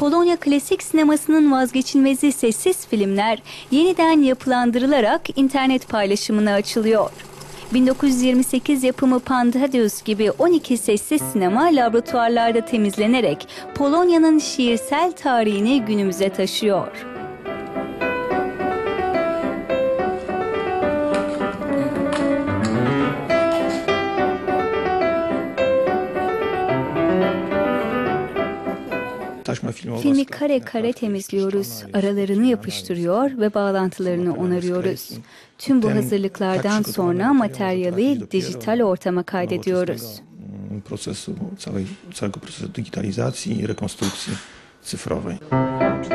Polonya klasik sinemasının vazgeçilmezi sessiz filmler yeniden yapılandırılarak internet paylaşımına açılıyor. 1928 yapımı Pandadius gibi 12 sessiz sinema laboratuvarlarda temizlenerek Polonya'nın şiirsel tarihini günümüze taşıyor. Taşma filmi Filmi olmazsa- kare kare temizliyoruz, aralarını yapıştırıyor ve bağlantılarını onarıyoruz. Tüm bu hazırlıklardan sonra materyali dijital ortama kaydediyoruz. Procesu, całej, całego procesu digitalizacji i rekonstrukcji cyfrowej.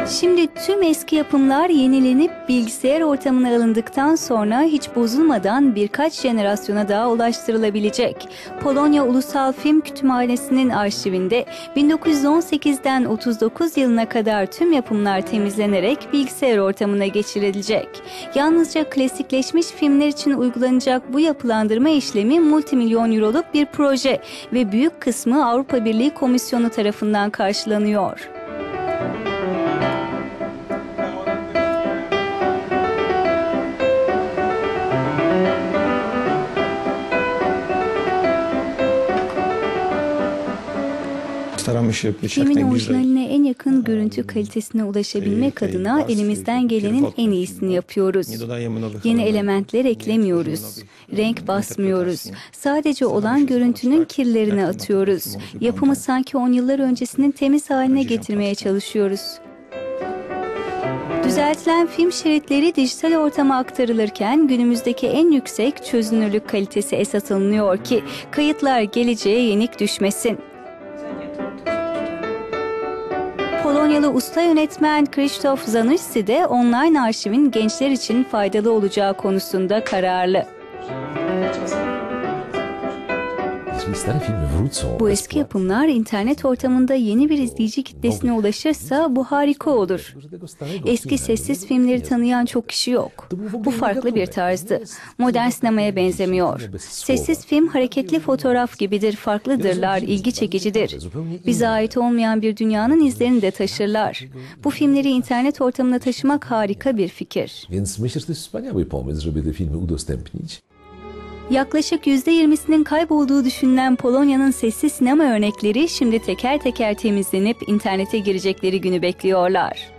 Şimdi tüm eski yapımlar yenilenip bilgisayar ortamına alındıktan sonra hiç bozulmadan birkaç jenerasyona daha ulaştırılabilecek. Polonya Ulusal Film Kütüphanesi'nin arşivinde 1918'den 39 yılına kadar tüm yapımlar temizlenerek bilgisayar ortamına geçirilecek. Yalnızca klasikleşmiş filmler için uygulanacak bu yapılandırma işlemi multimilyon euroluk bir proje ve büyük kısmı Avrupa Birliği Komisyonu tarafından karşılanıyor. Filmin orijinaline en yakın görüntü kalitesine ulaşabilmek tej adına elimizden gelenin en iyisini yapıyoruz. Yeni elementler eklemiyoruz. Renk basmıyoruz. Sadece olan się görüntünün to atıyoruz. Yapımı sanki 10 yıllar öncesinin temiz haline getirmeye çalışıyoruz. Düzeltilen film şeritleri dijital ortama aktarılırken günümüzdeki en yüksek çözünürlük kalitesi esas alınıyor ki kayıtlar geleceğe yenik düşmesin. Polonyalı usta yönetmen Krzysztof Zanussi de online arşivin gençler için faydalı olacağı konusunda kararlı. Bu eski yapımlar internet ortamında yeni bir izleyici kitlesine ulaşırsa bu harika olur. Eski sessiz filmleri tanıyan çok kişi yok. Bu farklı bir tarzdı. Modern sinemaya benzemiyor. Sessiz film hareketli fotoğraf gibidir, farklıdırlar, ilgi çekicidir. Bize ait olmayan bir dünyanın izlerini de taşırlar. Bu filmleri internet ortamına taşımak harika bir fikir. Więc myślę, że to jest wspaniały pomysł, żeby te filmy udostępnić. Yaklaşık %20'sinin kaybolduğu düşünülen Polonya'nın sessiz sinema örnekleri şimdi teker teker temizlenip internete girecekleri günü bekliyorlar.